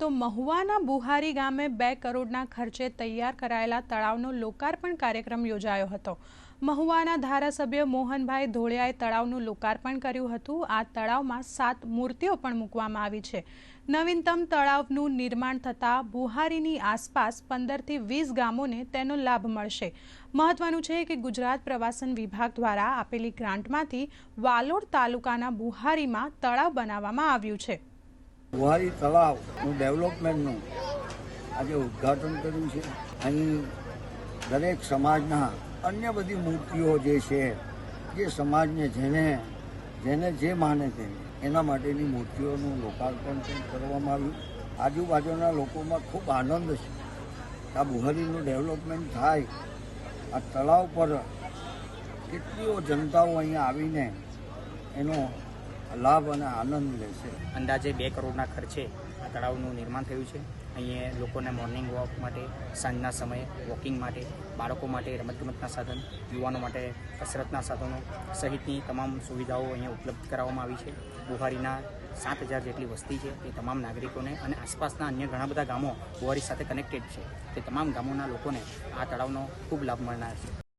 તો મહુવાના બુહારી ગામે બે કરોડના ખર્ચે તૈયાર કરાયેલા તળાવનો લોકાર્પણ કાર્યક્રમ યોજાયો હતો. મહુવાના ધારાસભ્ય મોહનભાઈ ધોળિયાએ તળાવનું લોકાર્પણ કર્યું હતું. આ તળાવમાં સાત મૂર્તિઓ પણ મૂકવામાં આવી છે. નવીનતમ તળાવનું નિર્માણ થતાં બુહારીની આસપાસ પંદરથી વીસ ગામોને તેનો લાભ મળશે. મહત્વનું છે કે ગુજરાત પ્રવાસન વિભાગ દ્વારા આપેલી ગ્રાન્ટમાંથી વાલોડ તાલુકાના બુહારીમાં તળાવ બનાવવામાં આવ્યું છે. બુહારી તળાવનું ડેવલપમેન્ટનું આજે ઉદ્ઘાટન કર્યું છે. અહીં દરેક સમાજના અન્ય બધી મૂર્તિઓ જે છે, જે સમાજને જેને જેને જે માને તે, એના માટેની મૂર્તિઓનું લોકાર્પણ પણ કરવામાં આવ્યું. આજુબાજુના લોકોમાં ખૂબ આનંદ છે. આ બુહારીનું ડેવલપમેન્ટ થાય, આ તળાવ પર કેટલીઓ જનતાઓ અહીંયા આવીને એનો લાભ અને આનંદ લેશે અંદાજે બે કરોડના ખર્ચે આ તળાવનું નિર્માણ થયું છે. અહીંયા લોકોને મોર્નિંગ વોક માટે, સાંજના સમયે વોકિંગ માટે, બાળકો માટે રમતગમતના સાધન, યુવાનો માટે કસરતના સાધનો સહિતની તમામ સુવિધાઓ અહીંયા ઉપલબ્ધ કરાવવામાં આવી છે. બુહારીના સાત હજાર જેટલી વસ્તી છે એ તમામ નાગરિકોને અને આસપાસના અન્ય ઘણા બધા ગામો બુહારી સાથે કનેક્ટેડ છે. તે તમામ ગામોના લોકોને આ તળાવનો ખૂબ લાભ મળનાર છે.